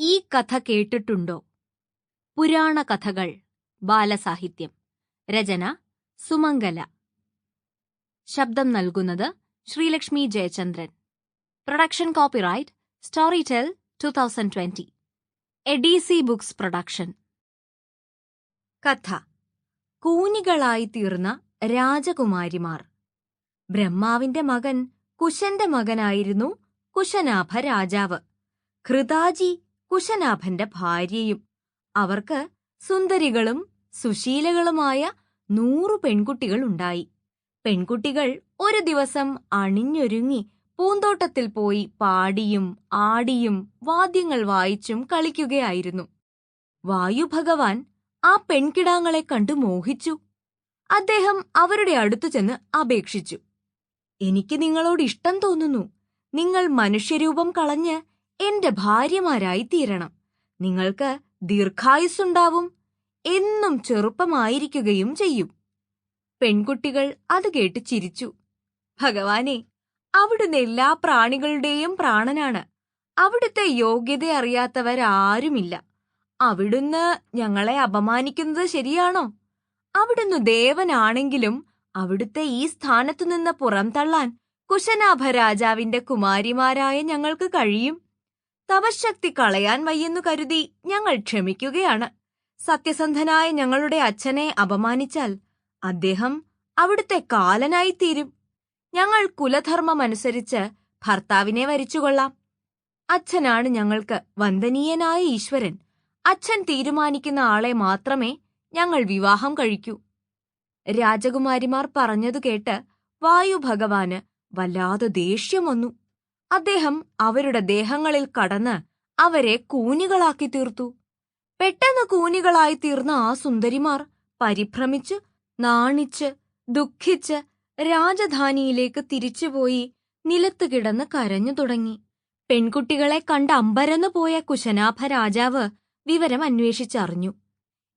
ഈ കഥ കേട്ടിട്ടുണ്ടോ? പുരാണ കഥകൾ ബാലസാഹിത്യം രചന സുമംഗല. ശബ്ദം നൽകുന്നത് Sreelakshmi Jayachandran. Production copyright Storytel two thousand twenty ADC books production. കഥ. കൂനികളായി തീർന്ന രാജകുമാരിമാർ. ബ്രഹ്മാവിന്റെ മകൻ കുശന്റെ മകനായിരുന്നു കുശനാഭ രാജാവ്. ഘൃതാജി കുശനാഭന്റെ ഭാര്യയും അവർക്ക് സുന്ദരികളും സുശീലകളുമായ നൂറു പെൺകുട്ടികൾ ഉണ്ടായി. പെൺകുട്ടികൾ ഒരു ദിവസം അണിഞ്ഞൊരുങ്ങി പൂന്തോട്ടത്തിൽ പോയി പാടിയും ആടിയും വാദ്യങ്ങൾ വായിച്ചും കളിക്കുകയായിരുന്നു. വായുഭഗവാൻ ആ പെൺകിടാങ്ങളെ കണ്ടു മോഹിച്ചു. അദ്ദേഹം അവരുടെ അടുത്തു ചെന്ന് അപേക്ഷിച്ചു. എനിക്ക് നിങ്ങളോട് ഇഷ്ടം തോന്നുന്നു. നിങ്ങൾ മനുഷ്യരൂപം കളഞ്ഞ് എന്റെ ഭാര്യമാരായി തീരണം. നിങ്ങൾക്ക് ദീർഘായുസ്സുണ്ടാവും എന്നും ചെറുപ്പമായിരിക്കുകയും ചെയ്യും. പെൺകുട്ടികൾ അത് കേട്ട് ചിരിച്ചു. ഭഗവാനെ അവിടുന്ന് എല്ലാ പ്രാണികളുടെയും പ്രാണനാണ്. അവിടുത്തെ യോഗ്യത അറിയാത്തവരാരുമില്ല. അവിടുന്ന് ഞങ്ങളെ അപമാനിക്കുന്നത് ശരിയാണോ? അവിടുന്ന് ദേവനാണെങ്കിലും അവിടുത്തെ ഈ സ്ഥാനത്തു നിന്ന് പുറംതള്ളാൻ കുശനാഭ രാജാവിന്റെ കുമാരിമാരായ ഞങ്ങൾക്ക് കഴിയും. തപശക്തി കളയാൻ വയ്യെന്നു കരുതി ഞങ്ങൾ ക്ഷമിക്കുകയാണ്. സത്യസന്ധനായ ഞങ്ങളുടെ അച്ഛനെ അപമാനിച്ചാൽ അദ്ദേഹം അവിടുത്തെ കാലനായിത്തീരും. ഞങ്ങൾ കുലധർമ്മമനുസരിച്ച് ഭർത്താവിനെ വരിച്ചുകൊള്ളാം. അച്ഛനാണ് ഞങ്ങൾക്ക് വന്ദനീയനായ ഈശ്വരൻ. അച്ഛൻ തീരുമാനിക്കുന്ന ആളെ മാത്രമേ ഞങ്ങൾ വിവാഹം കഴിക്കൂ. രാജകുമാരിമാർ പറഞ്ഞതു കേട്ട് വായുഭഗവാന് വല്ലാതെ ദേഷ്യം വന്നു. അദ്ദേഹം അവരുടെ ദേഹങ്ങളിൽ കടന്ന് അവരെ കൂനികളാക്കി തീർത്തു. പെട്ടെന്ന് കൂനികളായി തീർന്ന ആ സുന്ദരിമാർ പരിഭ്രമിച്ച് നാണിച്ച് ദുഃഖിച്ച് രാജധാനിയിലേക്ക് തിരിച്ചുപോയി നിലത്ത് കിടന്ന് കരഞ്ഞു തുടങ്ങി. പെൺകുട്ടികളെ കണ്ട് അമ്പരന്നു പോയ കുശനാഭ രാജാവ് വിവരം അന്വേഷിച്ചറിഞ്ഞു.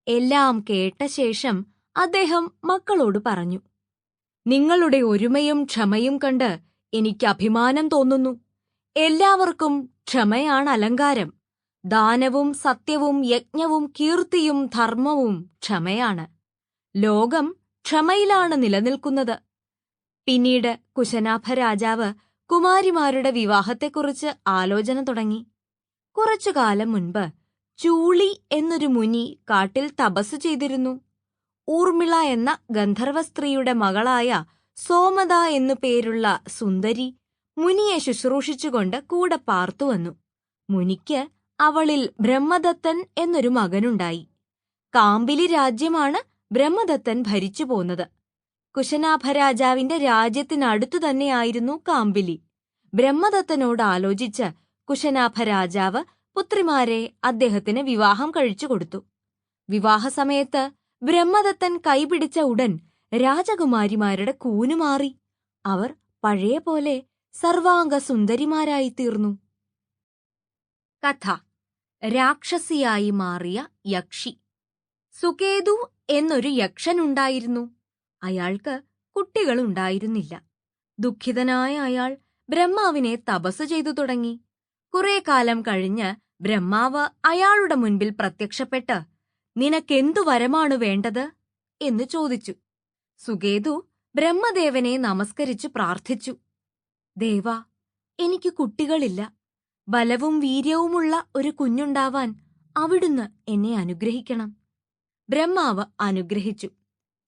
എല്ലാം കേട്ട ശേഷം അദ്ദേഹം മക്കളോട് പറഞ്ഞു നിങ്ങളുടെ ഒരുമയും ക്ഷമയും കണ്ട് എനിക്ക് അഭിമാനം തോന്നുന്നു. എല്ലാവർക്കും ക്ഷമയാണ് അലങ്കാരം. ദാനവും സത്യവും യജ്ഞവും കീർത്തിയും ധർമ്മവും ക്ഷമയാണ്. ലോകം ക്ഷമയിലാണ് നിലനിൽക്കുന്നത്. പിന്നീട് കുശനാഭ രാജാവ് കുമാരിമാരുടെ വിവാഹത്തെക്കുറിച്ച് ആലോചന തുടങ്ങി. കുറച്ചു കാലം മുൻപ് ചൂളി എന്നൊരു മുനി കാട്ടിൽ തപസ് ചെയ്തിരുന്നു. ഊർമിള എന്ന ഗന്ധർവ സ്ത്രീയുടെ മകളായ സോമത എന്നു പേരുള്ള സുന്ദരി മുനിയെ ശുശ്രൂഷിച്ചുകൊണ്ട് കൂടെ പാർത്തു വന്നു. മുനിക്ക് അവളിൽ ബ്രഹ്മദത്തൻ എന്നൊരു മകനുണ്ടായി. കാമ്പിലി രാജ്യമാണ് ബ്രഹ്മദത്തൻ ഭരിച്ചു പോന്നത്. കുശനാഭരാജാവിന്റെ രാജ്യത്തിനടുത്തു തന്നെയായിരുന്നു കാമ്പിലി. ബ്രഹ്മദത്തനോട് ആലോചിച്ച് കുശനാഭരാജാവ് പുത്രിമാരെ അദ്ദേഹത്തിന് വിവാഹം കഴിച്ചു കൊടുത്തു. വിവാഹസമയത്ത് ബ്രഹ്മദത്തൻ കൈപിടിച്ച ഉടൻ രാജകുമാരിമാരുടെ കൂനുമാറി അവർ പഴയ പോലെ സർവാംഗ സുന്ദരിമാരായി തീർന്നു. കഥ. രാക്ഷസിയായി മാറിയ യക്ഷി. സുകേതു എന്നൊരു യക്ഷനുണ്ടായിരുന്നു അയാൾക്ക് കുട്ടികളുണ്ടായിരുന്നില്ല. ദുഃഖിതനായ അയാൾ ബ്രഹ്മാവിനെ തപസ് ചെയ്തു തുടങ്ങി. കുറേ കാലം കഴിഞ്ഞ് ബ്രഹ്മാവ് അയാളുടെ മുൻപിൽ പ്രത്യക്ഷപ്പെട്ട് നിനക്കെന്തു വരമാണു വേണ്ടത്? എന്ന് ചോദിച്ചു. സുകേതു ബ്രഹ്മദേവനെ നമസ്കരിച്ചു പ്രാർത്ഥിച്ചു. ദേവ എനിക്ക് കുട്ടികളില്ല. ബലവും വീര്യവുമുള്ള ഒരു കുഞ്ഞുണ്ടാവാൻ അവിടുന്ന് എന്നെ അനുഗ്രഹിക്കണം. ബ്രഹ്മാവ് അനുഗ്രഹിച്ചു.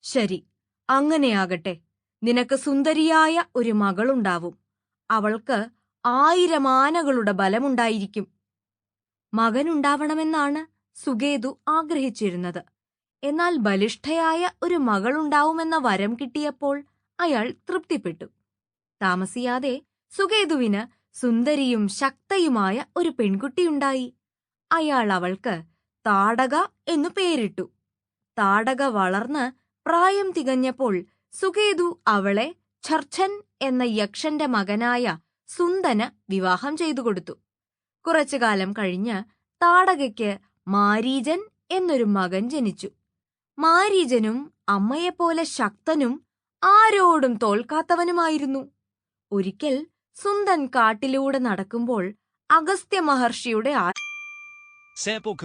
ശരി അങ്ങനെയാകട്ടെ. നിനക്ക് സുന്ദരിയായ ഒരു മകളുണ്ടാവും. അവൾക്ക് ആയിരം ആനകളുടെ ബലമുണ്ടായിരിക്കും. മകനുണ്ടാവണമെന്നാണ് സുഗേതു ആഗ്രഹിച്ചിരുന്നത്. എന്നാൽ ബലിഷ്ഠയായ ഒരു മകളുണ്ടാവുമെന്ന വരം കിട്ടിയപ്പോൾ അയാൾ തൃപ്തിപ്പെട്ടു. താമസിയാതെ സുകേതുവിന് സുന്ദരിയും ശക്തയുമായ ഒരു പെൺകുട്ടിയുണ്ടായി. അയാൾ അവൾക്ക് താടക എന്നു പേരിട്ടു. താടക വളർന്ന് പ്രായം തികഞ്ഞപ്പോൾ സുകേതു അവളെ ഛർച്ഛൻ എന്ന യക്ഷന്റെ മകനായ സുന്ദന് വിവാഹം ചെയ്തു കൊടുത്തു. കുറച്ചുകാലം കഴിഞ്ഞ് താടകയ്ക്ക് മാരീജൻ എന്നൊരു മകൻ ജനിച്ചു. മാരീജനും അമ്മയെപ്പോലെ ശക്തനും ആരോടും തോൽക്കാത്തവനുമായിരുന്നു ഒരിക്കൽ സുന്ദൻ കാട്ടിലൂടെ നടക്കുമ്പോൾ അഗസ്ത്യ മഹർഷിയുടെ Sample?